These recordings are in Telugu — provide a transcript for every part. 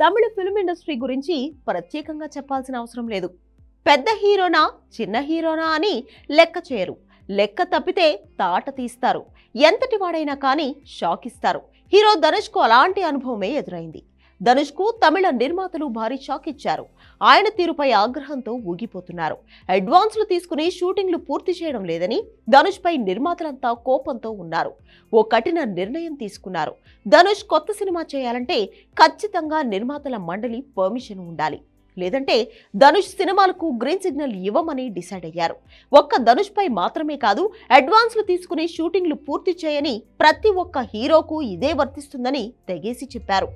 తమిళ ఫిల్మ్ ఇండస్ట్రీ గురించి ప్రత్యేకంగా చెప్పాల్సిన అవసరం లేదు. పెద్ద హీరోనా చిన్న హీరోనా అని లెక్క చేయరు. లెక్క తప్పితే తాట తీస్తారు. ఎంతటి వాడైనా కానీ షాక్ ఇస్తారు హీరో ధనుష్కు అలాంటి అనుభవమే ఎదురైంది. ధనుష్కు తమిళ నిర్మాతలు భారీ షాక్ ఇచ్చారు. ఆయన తీరుపై ఆగ్రహంతో ఊగిపోతున్నారు. అడ్వాన్స్లు తీసుకుని షూటింగ్లు పూర్తి చేయడం లేదని ధనుష్పై నిర్మాతలంతా కోపంతో ఉన్నారు. ఓ కఠిన నిర్ణయం తీసుకున్నారు. ధనుష్ కొత్త సినిమా చేయాలంటే ఖచ్చితంగా నిర్మాతల మండలి పర్మిషన్ ఉండాలి. లేదంటే ధనుష్ సినిమాలకు గ్రీన్ సిగ్నల్ ఇవ్వమని డిసైడ్ అయ్యారు. ఒక్క ధనుష్ పై మాత్రమే కాదు అడ్వాన్స్లు తీసుకుని షూటింగ్లు పూర్తి చేయని ప్రతి ఒక్క హీరోకు ఇదే వర్తిస్తుందని తెగేసి చెప్పారు.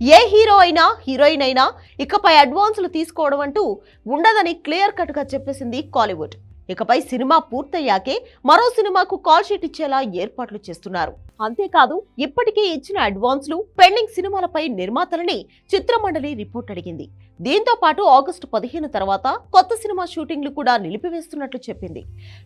ఏ హీరో అయినా హీరోయిన్ అయినా ఇకపై అడ్వాన్సులు తీసుకోవడం అంటూ ఉండదని క్లియర్ కట్గా చెప్పేసింది కాలీవుడ్. ఇకపై సినిమా పూర్తయ్యాకే మరో సినిమాకు కాల్ షీట్ ఇచ్చేలా ఏర్పాట్లు చేస్తున్నారు. అంతేకాదు ఇప్పటికే ఇచ్చిన అడ్వాన్స్లు పెండింగ్ సినిమాలపై నిర్మాతలని చిత్రమండలి రిపోర్ట్ అడిగింది. దీంతో పాటు ఆగస్టు పదిహేను తర్వాత కొత్త సినిమా షూటింగ్లు కూడా నిలిపివేస్తున్నట్లు చెప్పింది.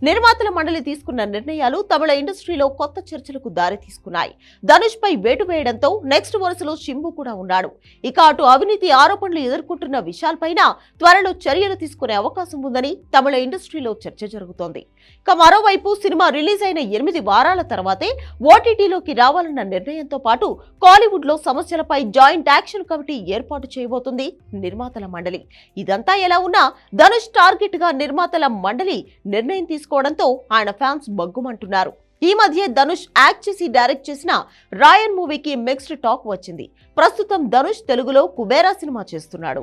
నిర్మాతల మండలి తీసుకున్న నిర్ణయాలు తమిళ ఇండస్ట్రీలో కొత్త చర్చలకు దారి తీసుకున్నాయి ధనుష్ పై వేటు వేయడంతో నెక్స్ట్ వరుసలో శింబు కూడా ఉన్నాడు. ఇక అటు అవినీతి ఆరోపణలు ఎదుర్కొంటున్న విశాల్ పైన త్వరలో చర్యలు తీసుకునే అవకాశం ఉందని తమిళ ఇండస్ట్రీలో చర్చ జరుగుతోంది. ఇక మరోవైపు సినిమా రిలీజ్ అయిన ఎనిమిది వారాల తర్వాతే ఓటీటీలోకి రావాలన్న నిర్ణయంతో పాటు కాలీవుడ్లో సమస్యలపై జాయింట్ యాక్షన్ కమిటీ ఏర్పాటు చేయబోతుంది నిర్మాతల మండలి. ఇదంతా ఎలా ఉన్నా ధనుష్ టార్గెట్గా నిర్మాతల మండలి నిర్ణయం తీసుకోవడంతో ఆయన ఫ్యాన్స్ బగ్గుమంటున్నారు. ఈ మధ్య ధనుష్ యాక్ట్ చేసి డైరెక్ట్ చేసిన రాయన్ మూవీకి మిక్స్డ్ టాక్ వచ్చింది. ప్రస్తుతం ధనుష్ తెలుగులో కుబేరా సినిమా చేస్తున్నాడు.